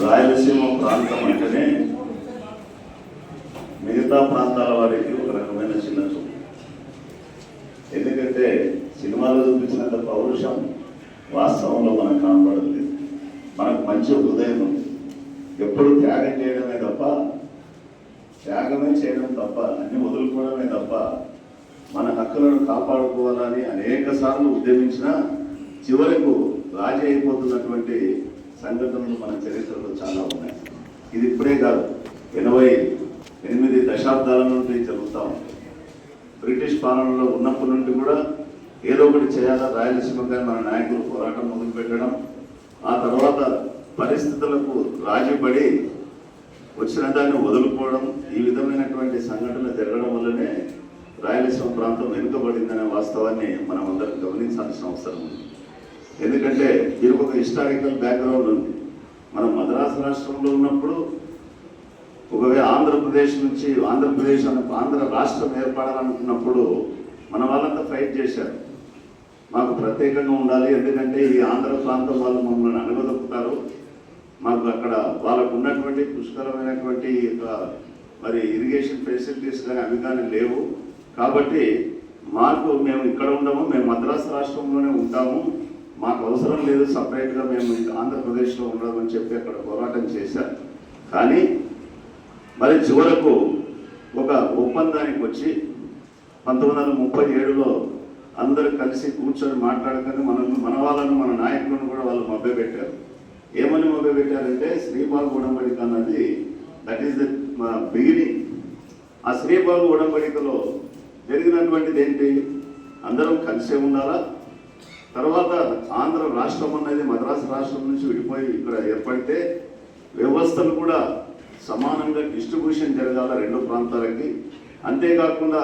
రాయలసీమ ప్రాంతం అంటేనే మిగతా ప్రాంతాల వారికి ఒక రకమైన చిన్న చూపు ఎందుకంటే సినిమాలో చూపించినంత పౌరుషం వాస్తవంలో మనకు కనపడలేదు మనకు మంచి హృదయం ఎప్పుడు త్యాగం చేయడమే తప్ప త్యాగమే చేయడం తప్ప అన్ని వదులుకోవడమే తప్ప మన హక్కులను కాపాడుకోవాలని అనేక సార్లు ఉద్యమించినా చివరకు రాజీ అయిపోతున్నటువంటి సంఘటనలు మన చరిత్రలో చాలా ఉన్నాయి. ఇది ఇప్పుడే కాదు ఎనభై ఎనిమిది దశాబ్దాల నుండి జరుగుతూ ఉంది. బ్రిటిష్ పాలనలో ఉన్నప్పటి నుండి కూడా ఏదో ఒకటి చేయాలా? రాయలసీమగా మన నాయకులు పోరాటం మొదలుపెట్టడం ఆ తర్వాత పరిస్థితులకు రాజీపడి వచ్చిన దాన్ని వదులుకోవడం ఈ విధమైనటువంటి సంఘటనలు జరగడం వల్లనే రాయలసీమ ప్రాంతం వెనుకబడిందనే వాస్తవాన్ని మనం అందరం గమనించాల్సిన అవసరం ఉంది. ఎందుకంటే దీనికి ఒక హిస్టారికల్ బ్యాక్గ్రౌండ్ ఉంది. మనం మద్రాసు రాష్ట్రంలో ఉన్నప్పుడు ఒకవేళ ఆంధ్రప్రదేశ్ నుంచి ఆంధ్రప్రదేశ్ ఆంధ్ర రాష్ట్రం ఏర్పడాలనుకున్నప్పుడు మన వాళ్ళంతా ఫైట్ చేశారు. మాకు ప్రత్యేకంగా ఉండాలి ఎందుకంటే ఈ ఆంధ్ర ప్రాంతం వాళ్ళు మమ్మల్ని అణగదొక్కుతారు. మాకు అక్కడ వాళ్ళకు ఉన్నటువంటి పుష్కరమైనటువంటి యొక్క మరి ఇరిగేషన్ ఫెసిలిటీస్ కానీ అవి కానీ లేవు. కాబట్టి మాకు మేము ఇక్కడ ఉండము మేము మద్రాసు రాష్ట్రంలోనే ఉంటాము. మాకు అవసరం లేదు సపరేట్గా మేము ఆంధ్రప్రదేశ్లో ఉండమని చెప్పి అక్కడ పోరాటం చేశారు. కానీ మరి చివరకు ఒక ఒప్పందానికి వచ్చి పంతొమ్మిది వందల ముప్పై ఏడులో అందరూ కలిసి కూర్చొని మాట్లాడుకొని మన మన వాళ్ళను మన నాయకులను కూడా వాళ్ళు మభ్యపెట్టారు. ఏమని మభ్యపెట్టారంటే శ్రీపాల్ ఉడంబడిక అన్నది దట్ ఈస్ ద బిగినింగ్ ఆ శ్రీపాల్ ఉడంబడికలో జరిగినటువంటిది ఏంటి? అందరం కలిసే ఉండాలా? తర్వాత ఆంధ్ర రాష్ట్రం అనేది మద్రాసు రాష్ట్రం నుంచి విడిపోయి ఇక్కడ ఏర్పడితే వ్యవస్థలు కూడా సమానంగా డిస్ట్రిబ్యూషన్ జరగాల రెండు ప్రాంతాలకి. అంతేకాకుండా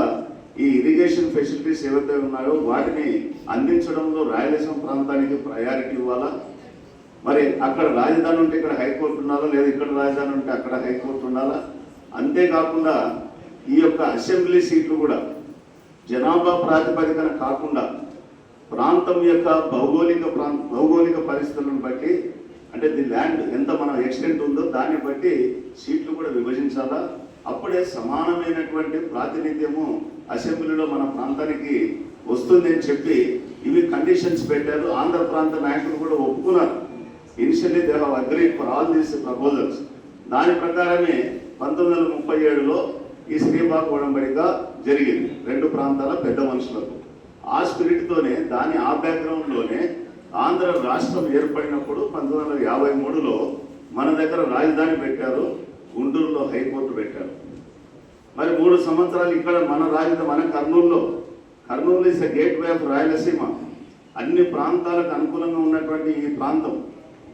ఈ ఇరిగేషన్ ఫెసిలిటీస్ ఏవైతే ఉన్నాయో వాటిని అందించడంలో రాయలసీమ ప్రాంతానికి ప్రయారిటీ ఇవ్వాలా? మరి అక్కడ రాజధాని ఉంటే ఇక్కడ హైకోర్టు ఉండాలా? లేదా ఇక్కడ రాజధాని ఉంటే అక్కడ హైకోర్టు ఉండాలా? అంతేకాకుండా ఈ యొక్క అసెంబ్లీ సీట్లు కూడా జనాభా ప్రాతిపదికన కాకుండా ప్రాంతం యొక్క భౌగోళిక ప్రాంత భౌగోళిక పరిస్థితులను బట్టి అంటే ది ల్యాండ్ ఎంత మన ఎక్స్టెంట్ ఉందో దాన్ని బట్టి సీట్లు కూడా విభజించాలా? అప్పుడే సమానమైనటువంటి ప్రాతినిధ్యము అసెంబ్లీలో మన ప్రాంతానికి వస్తుంది అని చెప్పి ఇవి కండిషన్స్ పెట్టారు. ఆంధ్ర ప్రాంత నాయకులు కూడా ఒప్పుకున్నారు. Initially they have agreed for all these proposals. దాని ప్రకారమే పంతొమ్మిది వందల ముప్పై ఏడులో ఈ శ్రీబాగ్ ఒడంబడిక జరిగింది. రెండు ప్రాంతాల పెద్ద మనుషులకు. ఆ స్పిరిట్తోనే దాని ఆ బ్యాక్గ్రౌండ్లోనే ఆంధ్ర రాష్ట్రం ఏర్పడినప్పుడు పంతొమ్మిది వందల యాభై మూడులో మన దగ్గర రాజధాని పెట్టారు గుంటూరులో హైకోర్టు పెట్టారు. మరి మూడు సంవత్సరాలు ఇక్కడ మన రాజధాని మన కర్నూలులో. Kurnool is gateway of Rayalaseema. అన్ని ప్రాంతాలకు అనుకూలంగా ఉన్నటువంటి ఈ ప్రాంతం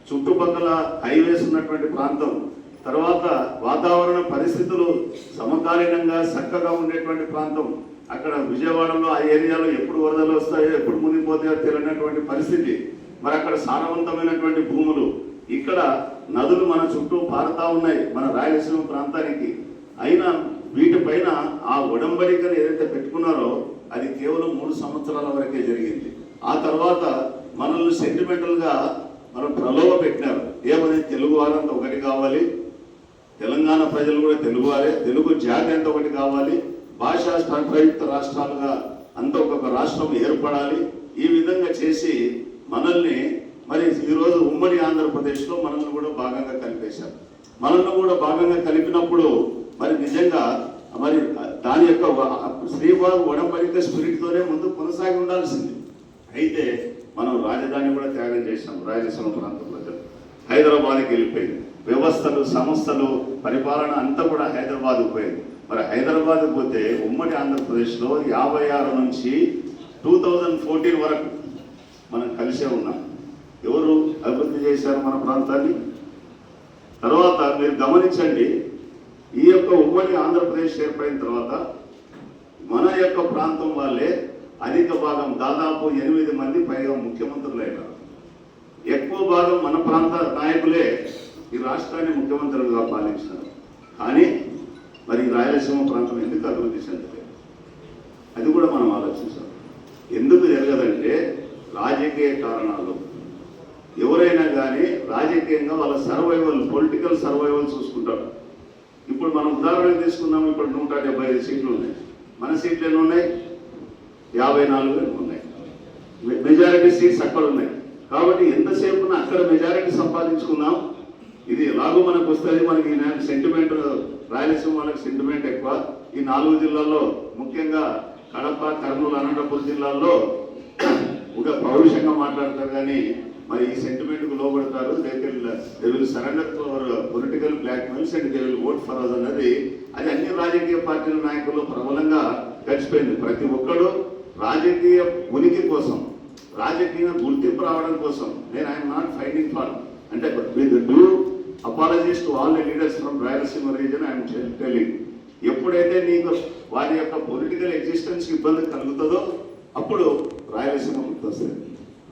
చుట్టుపక్కల హైవేస్ ఉన్నటువంటి ప్రాంతం. తర్వాత వాతావరణ పరిస్థితులు సమకాలీనంగా చక్కగా ఉండేటువంటి ప్రాంతం. అక్కడ విజయవాడలో ఆ ఏరియాలో ఎప్పుడు వరదలు వస్తాయో ఎప్పుడు మునిగిపోతాయో తెలియనటువంటి పరిస్థితి. మరి అక్కడ సారవంతమైనటువంటి భూములు ఇక్కడ నదులు మన చుట్టూ పారుతా ఉన్నాయి మన రాయలసీమ ప్రాంతానికి. అయినా వీటిపైన ఆ ఉడంబడికను ఏదైతే పెట్టుకున్నారో అది కేవలం మూడు సంవత్సరాల వరకే జరిగింది. ఆ తర్వాత మనల్ని సెంటిమెంటల్గా మనం ప్రలోభ పెట్టినారు. ఏమని? తెలుగు వారంతా ఒకటి కావాలి. తెలంగాణ ప్రజలు కూడా తెలుగు వారే. తెలుగు జాతి అంతా ఒకటి కావాలి. భాషా ప్రయుక్త రాష్ట్రాలుగా అంత ఒక్కొక్క రాష్ట్రం ఏర్పడాలి. ఈ విధంగా చేసి మనల్ని మరి ఈరోజు ఉమ్మడి ఆంధ్రప్రదేశ్లో మనల్ని కూడా భాగంగా కలిపేశారు. మనల్ని కూడా భాగంగా కలిపినప్పుడు మరి నిజంగా మరి దాని యొక్క శ్రీవారు ఒడంబడిక స్పిరిట్తోనే ముందు కొనసాగి ఉండాల్సింది. అయితే మనం రాజధాని కూడా త్యాగం చేసాం రాయలసీమ ప్రాంత ప్రజలు హైదరాబాద్కి వెళ్ళిపోయింది. వ్యవస్థలు సంస్థలు పరిపాలన అంతా కూడా హైదరాబాద్ పోయింది. మరి హైదరాబాద్ పోతే ఉమ్మడి ఆంధ్రప్రదేశ్లో యాభై ఆరు నుంచి టూ థౌజండ్ ఫోర్టీన్ వరకు మనం కలిసే ఉన్నాం. ఎవరు అభివృద్ధి చేశారు మన ప్రాంతాన్ని? తర్వాత మీరు గమనించండి ఈ యొక్క ఉమ్మడి ఆంధ్రప్రదేశ్ ఏర్పడిన తర్వాత మన యొక్క ప్రాంతం వాళ్ళే అధిక భాగం దాదాపు ఎనిమిది మంది పైగా ముఖ్యమంత్రులు అయినారు ఎక్కువ భాగం మన ప్రాంత నాయకులే ఈ రాష్ట్రాన్ని ముఖ్యమంత్రులుగా పాలించారు. కానీ మరి రాయలసీమ ప్రాంతం ఎందుకు అభివృద్ధి చెందలేదు? అది కూడా మనం ఆలోచించాం ఎందుకు జరగదంటే రాజకీయ కారణాలు. ఎవరైనా కానీ రాజకీయంగా వాళ్ళ సర్వైవల్ పొలిటికల్ సర్వైవల్ చూసుకుంటారు. ఇప్పుడు మనం ఉదాహరణ తీసుకుందాం. ఇప్పుడు నూట డెబ్బై ఐదు సీట్లు ఉన్నాయి. మన సీట్లు ఎన్ని ఉన్నాయి? యాభై నాలుగు ఎన్ని ఉన్నాయి. మెజారిటీ సీట్స్ అక్కడ ఉన్నాయి. కాబట్టి ఎంతసేపున అక్కడ మెజారిటీ సంపాదించుకుందాం? ఇది ఎలాగో మనకు వస్తుంది. మనకి సెంటిమెంట్ రాయలసీమ వాళ్ళకి సెంటిమెంట్ ఎక్కువ. ఈ నాలుగు జిల్లాల్లో ముఖ్యంగా కడప కర్నూలు అనంతపురం జిల్లాల్లో ఒక పౌరుషంగా మాట్లాడతారు. కానీ మరి ఈ సెంటిమెంట్కు లోబడతారు. They will surrender political blackmails and they will vote for us అన్నది అది అన్ని రాజకీయ పార్టీల నాయకులు ప్రబలంగా గడిచిపోయింది. ప్రతి ఒక్కడు రాజకీయ ఉనికి కోసం రాజకీయ గుర్తింపు రావడం కోసం. నేను ఐఎమ్ నాట్ ఫైటింగ్ ఫర్ అంటే with due apologies to all the leaders from Rayalaseema region I'm telling ఎప్పుడైతే నీకు వారి యొక్క పొలిటికల్ ఎగ్జిస్టెన్స్ ఇబ్బంది కలుగుతుందో అప్పుడు రాయలసీమ గుర్తొస్తాయి.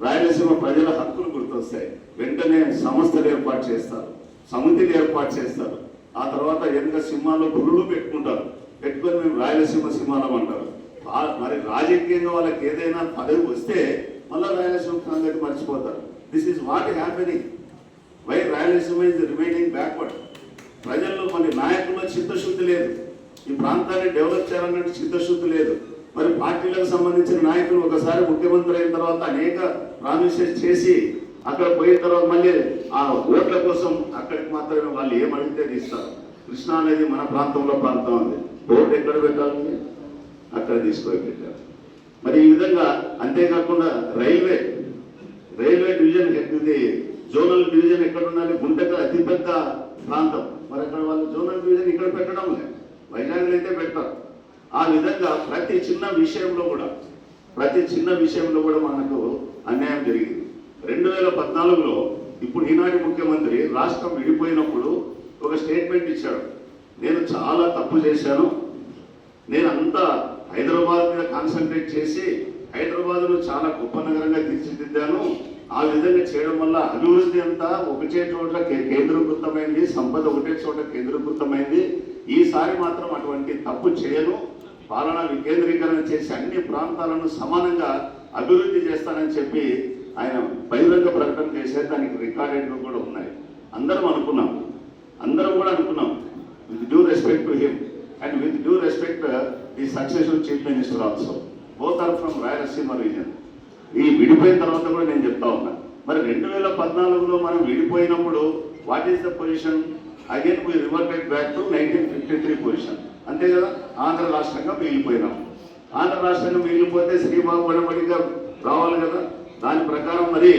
రాయలసీమ ప్రజల హక్కులు గుర్తొస్తాయి. వెంటనే సంస్థలు ఏర్పాటు చేస్తారు. సమితిని ఏర్పాటు చేస్తారు. ఆ తర్వాత ఎనక సింహాల్లో గుళ్ళు పెట్టుకుంటారు. పెట్టుకొని మేము రాయలసీమ సింహాలం అంటారు. మరి రాజకీయంగా వాళ్ళకి ఏదైనా పదవి వస్తే మళ్ళీ రాయలసీమ సంగతి మర్చిపోతారు. This is what happening why Rayalaseema is remaining backward ప్రజల్లో మన నాయకుల్లో చిత్తశుద్ధి లేదు. ఈ ప్రాంతాన్ని డెవలప్ చేయాలన్నట్టు చిత్తశుద్ధి లేదు. మరి పార్టీలకు సంబంధించిన నాయకులు ఒకసారి ముఖ్యమంత్రి అయిన తర్వాత అనేక ప్రామిసెస్ చేసి అక్కడ పోయిన తర్వాత మళ్ళీ ఆ ఓట్ల కోసం అక్కడికి మాత్రమే వాళ్ళు ఏమడితే తీస్తారు కృష్ణా అనేది మన ప్రాంతంలో ప్రాంతం ఉంది. ఓటు ఎక్కడ పెట్టాలని అక్కడ తీసుకొని పెట్టారు. మరి ఈ విధంగా అంతేకాకుండా రైల్వే రైల్వే డివిజన్ ఇది జోనల్ డివిజన్ ఎక్కడ ఉండాలి గుంటక అతిపెద్ద ప్రాంతం. మరి అక్కడ వాళ్ళు జోనల్ డివిజన్ ఇక్కడ పెట్టడం లేదు. వైజాగ్లో అయితే పెట్టారు. ఆ విధంగా ప్రతి చిన్న విషయంలో కూడా ప్రతి చిన్న విషయంలో కూడా మనకు అన్యాయం జరిగింది. రెండు వేల పద్నాలుగులో ఇప్పుడు ఈనాటి ముఖ్యమంత్రి రాష్ట్రం విడిపోయినప్పుడు ఒక స్టేట్మెంట్ ఇచ్చాడు. నేను చాలా తప్పు చేశాను. నేను అంతా హైదరాబాద్ మీద కాన్సన్ట్రేట్ చేసి హైదరాబాద్ను చాలా గొప్ప నగరంగా తీర్చిదిద్దాను. ఆ విధంగా చేయడం వల్ల అభివృద్ధి అంతా ఒకటే చోట కేంద్రీకృతమైంది సంపద ఒకటే చోట కేంద్రీకృతమైంది. ఈసారి మాత్రం అటువంటి తప్పు చేయను. పాలన వికేంద్రీకరణ చేసి అన్ని ప్రాంతాలను సమానంగా అభివృద్ధి చేస్తానని చెప్పి ఆయన బహిరంగ ప్రకటన చేసే దానికి రికార్డెడ్లు కూడా ఉన్నాయి. అందరం అనుకున్నాం. అందరం కూడా అనుకున్నాం. With due respect to him and with due respect the successful chief minister also both are from Rayalaseema region ఈ విడిపోయిన తర్వాత కూడా నేను చెప్తా ఉన్నా. మరి రెండు వేల పద్నాలుగులో మనం విడిపోయినప్పుడు what is the position again we reverted back to nineteen fifty three position అంతే కదా? ఆంధ్ర రాష్ట్రంగా మిగిలిపోయినాం. ఆంధ్ర రాష్ట్రంగా మిగిలిపోతే శ్రీబాబు గడబడిగా రావాలి కదా? దాని ప్రకారం మరి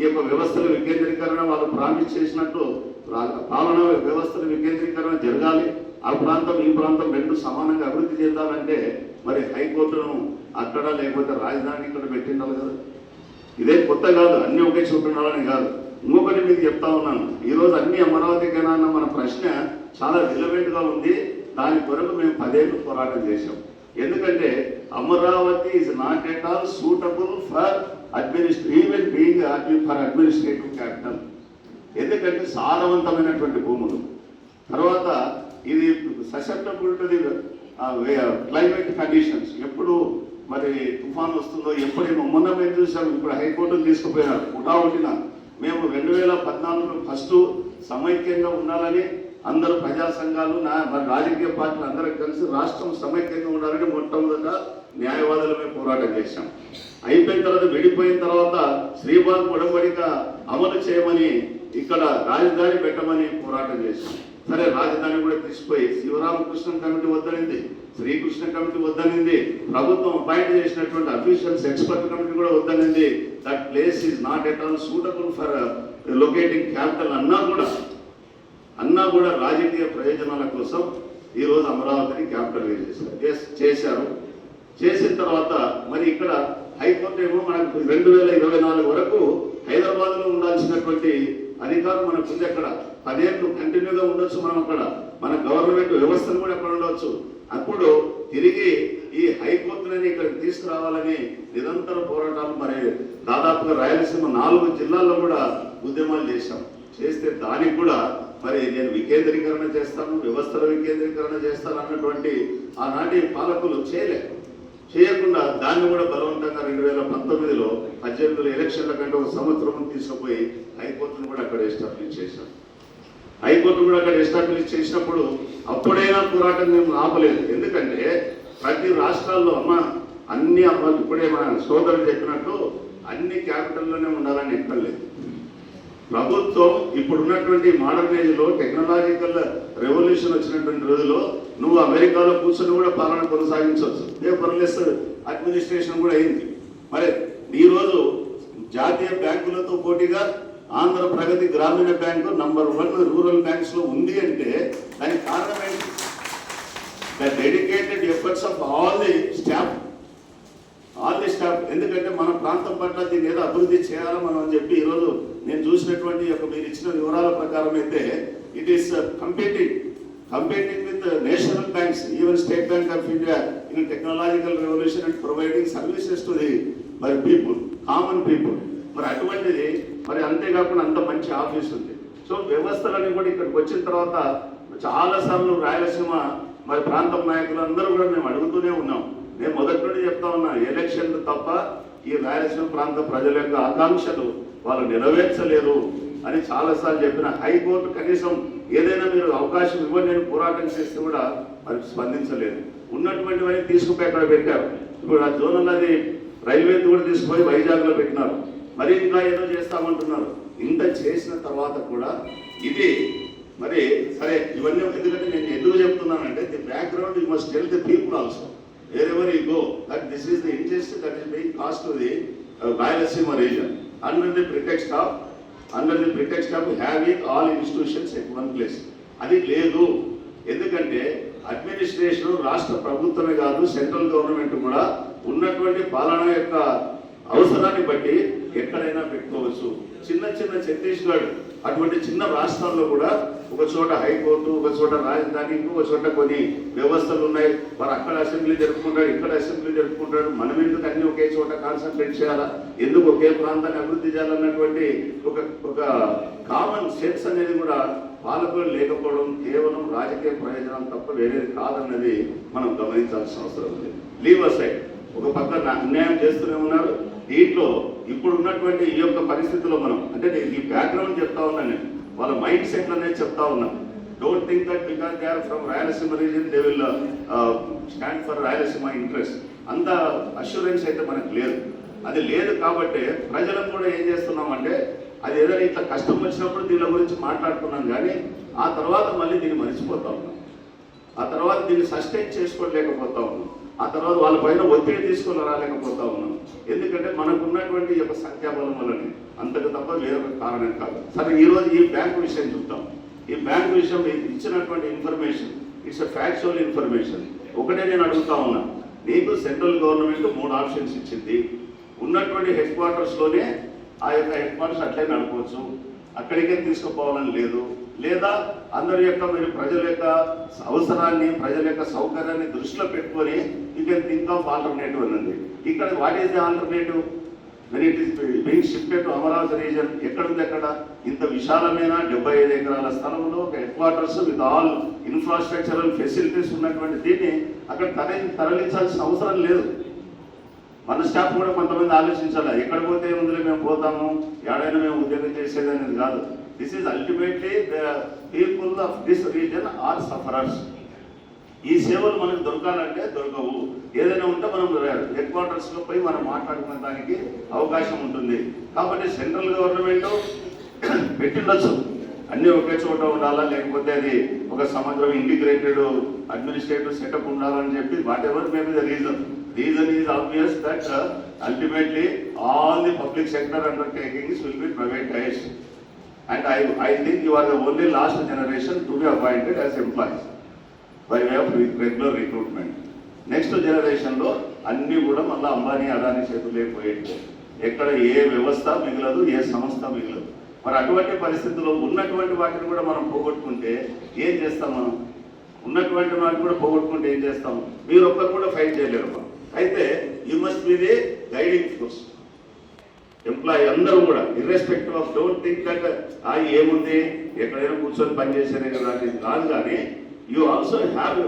ఈ యొక్క వ్యవస్థల వికేంద్రీకరణ వాళ్ళు ప్రామిస్ చేసినట్టు రా- పాలన వ్యవస్థల వికేంద్రీకరణ జరగాలి. ఆ ప్రాంతం ఈ ప్రాంతం రెండు సమానంగా అభివృద్ధి చెందాలంటే మరి హైకోర్టును అక్కడ లేకపోతే రాజధాని ఇక్కడ పెట్టిండాలి కదా. ఇదే కొత్త కాదు అన్ని ఒకే చోటు ఉండాలని కాదు. ఇంకొకటి మీకు చెప్తా ఉన్నాను. ఈరోజు అన్ని అమరావతికైనా అన్న మన ప్రశ్న చాలా రిలవెంట్గా ఉంది. దాని కొరకు మేము పదేళ్ళు పోరాటం చేశాం. ఎందుకంటే Amaravati is not at all suitable for అడ్మినిస్ట్రే even being for administrative capital ఎందుకంటే సారవంతమైనటువంటి భూములు. తర్వాత ఇది susceptible to the climate conditions ఎప్పుడు మరి తుఫాన్ వస్తుందో ఎప్పుడేమో మొన్న మేము చూసాము ఇప్పుడు హైకోర్టును తీసుకుపోయినారు. ఉటావుటిన మేము రెండు వేల పద్నాలుగులో ఫస్ట్ సమైక్యంగా ఉండాలని అందరూ ప్రజా సంఘాలు నా మరి రాజకీయ పార్టీలు అందరూ కలిసి రాష్ట్రం సమైక్యంగా ఉండాలని మొట్టమొదట న్యాయవాదులమే పోరాటం చేశాం. అయిపోయిన తర్వాత విడిపోయిన తర్వాత శ్రీబాగ్ ఉడంబడిక అమలు చేయమని ఇక్కడ రాజధాని పెట్టమని పోరాటం చేశాం. సరే రాజధాని కూడా తీసిపోయి శివరామకృష్ణ కమిటీ వద్దనింది. శ్రీకృష్ణ కమిటీ వద్దనింది. ప్రభుత్వం అపాయింట్ చేసినటువంటి అఫీషియల్స్ ఎక్స్పర్ట్ కమిటీ కూడా వద్దనింది. That place is not at all suitable for locating capital అన్నా కూడా అన్నా కూడా రాజకీయ ప్రయోజనాల కోసం ఈరోజు అమరావతిని క్యాపిటల్ చేశారు. చేశారు. చేసిన తర్వాత మరి ఇక్కడ హైకోర్టు ఏమో మనకు రెండు వేల ఇరవై నాలుగు వరకు హైదరాబాద్లో ఉండాల్సినటువంటి అధికారం మనకు ఉంది అక్కడ. పదేళ్ళు కంటిన్యూగా ఉండొచ్చు మనం అక్కడ. మన గవర్నమెంట్ వ్యవస్థను కూడా అక్కడ ఉండొచ్చు. అప్పుడు తిరిగి ఈ హైకోర్టులని ఇక్కడికి తీసుకురావాలని నిరంతర పోరాటాలు మరి దాదాపుగా రాయలసీమ నాలుగు జిల్లాల్లో కూడా ఉద్యమాలు చేశాం. చేస్తే దానికి కూడా మరి నేను వికేంద్రీకరణ చేస్తాను వ్యవస్థల వికేంద్రీకరణ చేస్తాను అన్నటువంటి ఆనాటి పాలకులు చేయలే. చేయకుండా దాన్ని కూడా బలవంతంగా రెండు వేల పంతొమ్మిదిలో పద్దెనిమిది ఎలక్షన్ల కంటే ఒక సంవత్సరం తీసుకుపోయి హైకోర్టును కూడా అక్కడ ఎస్టాబ్లిష్ చేశాం హైకోర్టు కూడా అక్కడ ఎస్టాబ్లిష్ చేసినప్పుడు అప్పుడైనా పోరాటం మేము ఆపలేదు. ఎందుకంటే ప్రతి రాష్ట్రాల్లో అమ్మ అన్ని అమ్మ ఇప్పుడే మన సోదరులు చెప్పినట్టు అన్ని క్యాపిటల్లోనే ఉండాలని ఎక్కడ లేదు. ప్రభుత్వం ఇప్పుడున్నటువంటి మోడర్న్ ఏజ్లో టెక్నాలజికల్ రెవల్యూషన్ వచ్చినటువంటి రోజులో నువ్వు అమెరికాలో కూర్చొని కూడా పాలన కొనసాగించవచ్చు. ఏ పర్లేదు అడ్మినిస్ట్రేషన్ కూడా అయింది. మరి ఈ రోజు జాతీయ బ్యాంకులతో పోటీగా Andhra Pragathi Grameena bank number one rural బ్యాంక్స్లో ఉంది అంటే దానికి కారణం ఏంటి? The dedicated efforts of all the staff all the staff ఎందుకంటే మన ప్రాంతం పట్ల దీన్ని ఏదో అభివృద్ధి చేయాలో మనం అని చెప్పి ఈరోజు నేను చూసినటువంటి యొక్క మీరు ఇచ్చిన వివరాల ప్రకారం అయితే it is competing competing with national banks even state bank of India in technological revolution and providing services to the మరి పీపుల్ కామన్ పీపుల్ మరి అటువంటిది మరి అంతేకాకుండా అంత మంచి ఆఫీస్ ఉంది. సో వ్యవస్థలన్నీ కూడా ఇక్కడికి వచ్చిన తర్వాత చాలా సార్లు రాయలసీమ మరి ప్రాంతం నాయకులందరూ కూడా మేము అడుగుతూనే ఉన్నాం. నేను మొదటి నుండి చెప్తా ఉన్నా ఎలక్షన్లు తప్ప ఈ రాయలసీమ ప్రాంత ప్రజల యొక్క ఆకాంక్షలు వాళ్ళు నెరవేర్చలేరు అని చాలాసార్లు చెప్పిన హైకోర్టు కనీసం ఏదైనా మీరు అవకాశం ఇవ్వండి నేను పోరాటం చేస్తే కూడా మరి స్పందించలేదు. ఉన్నటువంటివన్నీ తీసుకుపోయి అక్కడ పెట్టారు. ఇప్పుడు ఆ జోనల్ అది రైల్వేది కూడా తీసుకుపోయి వైజాగ్లో పెట్టినారు. మరి ఇంకా ఏదో చేస్తామంటున్నారు. ఇంత చేసిన తర్వాత కూడా ఇది మరి సరే ఇవన్నీ ఎందుకంటే నేను ఎందుకు చెప్తున్నానంటే the background you must tell the people also. Wherever you go that this is the interest that is being cast the Rayalaseema region under the pretext of under the pretext of having all institutions at one place అది లేదు. ఎందుకంటే administration రాష్ట్ర ప్రభుత్వమే కాదు central government కూడా ఉన్నటువంటి పాలన యొక్క అవసరాన్ని బట్టి ఎక్కడైనా పెట్టుకోవచ్చు. చిన్న చిన్న ఛత్తీస్గఢ్ అటువంటి చిన్న రాష్ట్రాల్లో కూడా ఒక చోట హైకోర్టు ఒక చోట రాజధాని ఇంకొక చోట కొన్ని వ్యవస్థలు ఉన్నాయి. మరి అక్కడ అసెంబ్లీ జరుపుకుంటారు ఇక్కడ అసెంబ్లీ జరుపుకుంటాడు. మనం ఎందుకు అన్ని ఒకే చోట కాన్సన్ట్రేట్ చేయాలా? ఎందుకు ఒకే ప్రాంతాన్ని అభివృద్ధి చేయాలన్నటువంటి ఒక ఒక కామన్ సెన్స్ అనేది కూడా పాలకులు లేకపోవడం కేవలం రాజకీయ ప్రయోజనం తప్ప వేరేది కాదన్నది మనం గమనించాల్సిన అవసరం ఉంది. లీవ్ సైడ్ ఒక పక్క అన్యాయం చేస్తూనే ఉన్నారు. దీంట్లో ఇప్పుడు ఉన్నటువంటి ఈ యొక్క పరిస్థితిలో మనం అంటే నేను ఈ బ్యాక్గ్రౌండ్ చెప్తా ఉన్నాను నేను వాళ్ళ మైండ్ సెట్ అనేది చెప్తా ఉన్నాను don't think that because they are from Rayalaseema region they will stand for Rayalaseema interest అంత అష్యూరెన్స్ అయితే మనకు లేదు. అది లేదు కాబట్టి ప్రజలకు కూడా ఏం చేస్తున్నామంటే అది ఏదైనా ఇట్లా కష్టం వచ్చినప్పుడు దీని గురించి మాట్లాడుకున్నాం కానీ ఆ తర్వాత మళ్ళీ దీన్ని మర్చిపోతా ఉన్నాం. ఆ తర్వాత దీన్ని సస్టైన్ చేసుకోలేకపోతా ఉన్నాం. ఆ తర్వాత వాళ్ళ పైన ఒత్తిడి తీసుకొని రాలేకపోతా ఉన్నాం. ఎందుకంటే మనకున్నటువంటి ఈ యొక్క సంఖ్యాబలం వల్లనే అంతకు తప్ప వేరొక కారణం కాదు. సరే ఈరోజు ఈ బ్యాంకు విషయం చూద్దాం. ఈ బ్యాంకు విషయం మీకు ఇచ్చినటువంటి information it's a factual information. ఒకటే నేను అడుగుతా ఉన్నా. నీకు సెంట్రల్ గవర్నమెంట్ మూడు ఆప్షన్స్ ఇచ్చింది. ఉన్నటువంటి హెడ్ క్వార్టర్స్లోనే ఆ యొక్క హెడ్ క్వార్టర్స్ అట్లే నడపవచ్చు. అక్కడికే తీసుకుపోవాలని లేదు. లేదా అందరి యొక్క మీరు ప్రజల యొక్క అవసరాన్ని ప్రజల యొక్క సౌకర్యాన్ని దృష్టిలో పెట్టుకొని you can think of alternative అన్నది ఇక్కడ what is the alternative when it is being shifted to Amaravati region ఎక్కడ ఉంది ఎక్కడ ఇంత విశాలమైన డెబ్బై ఐదు ఎకరాల స్థలంలో ఒక headquarters with all infrastructural facilities ఉన్నటువంటి దీన్ని అక్కడ తరలి తరలించాల్సిన అవసరం లేదు. మన స్టాఫ్ కూడా కొంతమంది ఆలోచించాలి ఎక్కడ పోతే ముందులో మేము పోతాము ఎక్కడైనా మేము ఉద్యోగం చేసేది అనేది కాదు. This is ultimately the people of this region are sufferers ఈ సేవలు మనకు దొరకాలంటే దొరకవు. ఏదైనా ఉంటే మనం హెడ్ క్వార్టర్స్లో పోయి మనం మాట్లాడుకునే దానికి అవకాశం ఉంటుంది. కాబట్టి సెంట్రల్ గవర్నమెంట్ పెట్టిండొచ్చు. అన్ని ఒకే చోట ఉండాలా? లేకపోతే అది ఒక సమగ్రం ఇంటిగ్రేటెడ్ అడ్మినిస్ట్రేటివ్ సెటప్ ఉండాలని చెప్పి whatever may be the reason. Reason is obvious that ultimately all the public sector undertakings will be privatised and I I think you are the only last generation to be appointed as employees by way of regular recruitment next జనరేషన్లో అన్నీ కూడా మళ్ళీ అంబానీ అదానీ చేతులే పోయేట్టు ఎక్కడ ఏ వ్యవస్థ మిగలదు ఏ సంస్థ మిగలదు. మరి అటువంటి పరిస్థితుల్లో ఉన్నటువంటి వాటిని కూడా మనం పోగొట్టుకుంటే ఏం చేస్తాం మనం? ఉన్నటువంటి వాటిని కూడా పోగొట్టుకుంటే ఏం చేస్తాం? మీరు ఒక్కరు కూడా ఫైట్ చేయలేరు అయితే you must be the guiding force employee అందరూ కూడా irrespective of don't think that ఆ ఏముంది? ఎక్కడైనా కూర్చొని పనిచేసేనే కదా అని కాదు కానీ you also have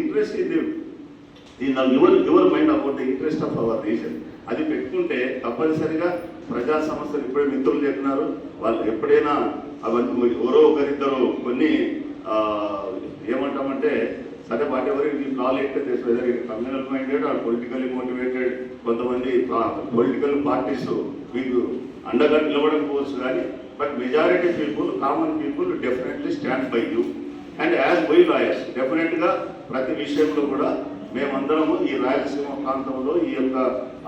interest in the your your mind about the interest of our nation అది పెట్టుకుంటే తప్పనిసరిగా ప్రజా సమస్యలు ఇప్పుడే మిత్రులు చెప్పినారు. వాళ్ళు ఎప్పుడైనా అవన్నీ ఎవరో ఒకరిద్దరు కొన్ని ఏమంటామంటే సరే వాట్ ఎవర్ ఈ call it this whether communal minded or politically motivated కొంతమంది పొలిటికల్ పార్టీస్ మీకు అండగా నిలబడకపోవచ్చు కానీ but majority people common people definitely stand by you and as by lawyers డెఫినెట్గా ప్రతి విషయంలో కూడా మేమందరము ఈ రాయలసీమ ప్రాంతంలో ఈ యొక్క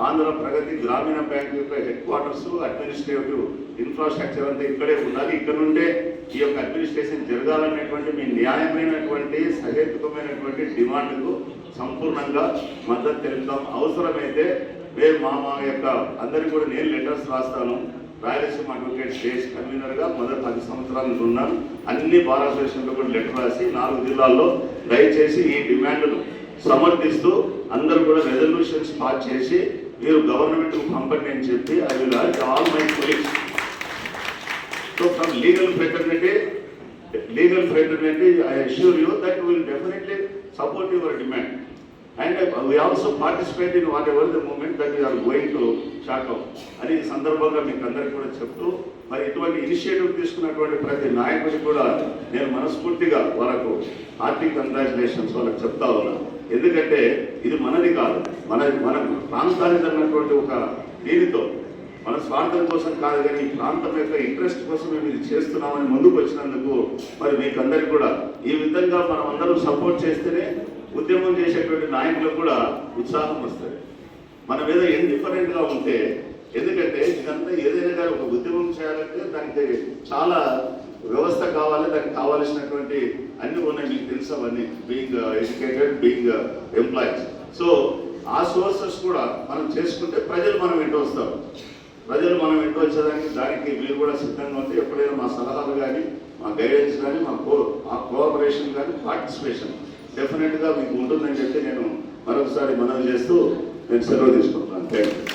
ఆంధ్ర ప్రగతి గ్రామీణ బ్యాంక్ యొక్క హెడ్ క్వార్టర్స్ అడ్మినిస్ట్రేటివ్ ఇన్ఫ్రాస్ట్రక్చర్ అంతా ఇక్కడే ఉండాలి. ఇక్కడ నుండే ఈ యొక్క అడ్మినిస్ట్రేషన్ జరగాలనేటువంటి మీ న్యాయమైనటువంటి సహేతుకమైనటువంటి డిమాండ్కు సంపూర్ణంగా మద్దతు తెలుపుతాం. అవసరమైతే మేము మా మా యొక్క అందరికీ కూడా నేను లెటర్స్ రాస్తాను. రాయలసీమ అడ్వకేట్ డేస్ కన్వీనర్గా మొదటి పది సంవత్సరాలు ఉన్నాను అన్ని బార్ కూడా లెటర్ రాసి నాలుగు జిల్లాల్లో దయచేసి ఈ డిమాండ్ను సమర్థిస్తూ అందరూ కూడా రెజల్యూషన్స్ పాస్ చేసి మీరు గవర్నమెంట్ పంపండి అని చెప్పి I will all my colleagues so from legal fraternity legal fraternity I assure you that will definitely support your demand and we also participate in whatever the moment that we are going to shake out అని ఈ సందర్భంగా మీకు అందరికీ కూడా చెప్తూ మరి ఇటువంటి initiative తీసుకున్నటువంటి ప్రతి నాయకుడికి కూడా నేను మనస్ఫూర్తిగా వాళ్ళకు హార్టిక్ కంగ్రాచులేషన్స్ వాళ్ళకి చెప్తా ఉన్నా. ఎందుకంటే ఇది మనది కాదు. మన మన ప్రాంతానికి అన్నటువంటి ఒక దీనితో మన స్వార్థం కోసం కాదు కానీ ప్రాంతం యొక్క ఇంట్రెస్ట్ కోసం మేము ఇది చేస్తున్నామని ముందుకు వచ్చినందుకు మరి మీకు అందరికి కూడా ఈ విధంగా మనం అందరం సపోర్ట్ చేస్తేనే ఉద్యమం చేసేటువంటి నాయకులకు కూడా ఉత్సాహం వస్తుంది. మన మీద ఏం డిఫరెంట్గా ఉంటే ఎందుకంటే ఇదంతా ఏదైనా కానీ ఒక ఉద్యమం చేయాలంటే దానికి చాలా వ్యవస్థ కావాలి దానికి కావాల్సినటువంటి అన్ని ఉన్నాయి మీకు తెలుసు అవన్నీ being educated being employees so uh sources కూడా మనం చేసుకుంటే ప్రజలు మనం ఇంటి వస్తారు ప్రజలు మనం వెంట వచ్చేదానికి దానికి మీరు కూడా సిద్ధంగా ఉంటే ఎప్పుడైనా మా సలహాలు కానీ మా గైడెన్స్ కానీ మా కో మా కోఆపరేషన్ కానీ పార్టిసిపేషన్ డెఫినెట్గా మీకు ఉంటుందని చెప్పి నేను మరొకసారి మనవి చేస్తూ నేను సెలవు తీసుకుంటున్నాను. Thank you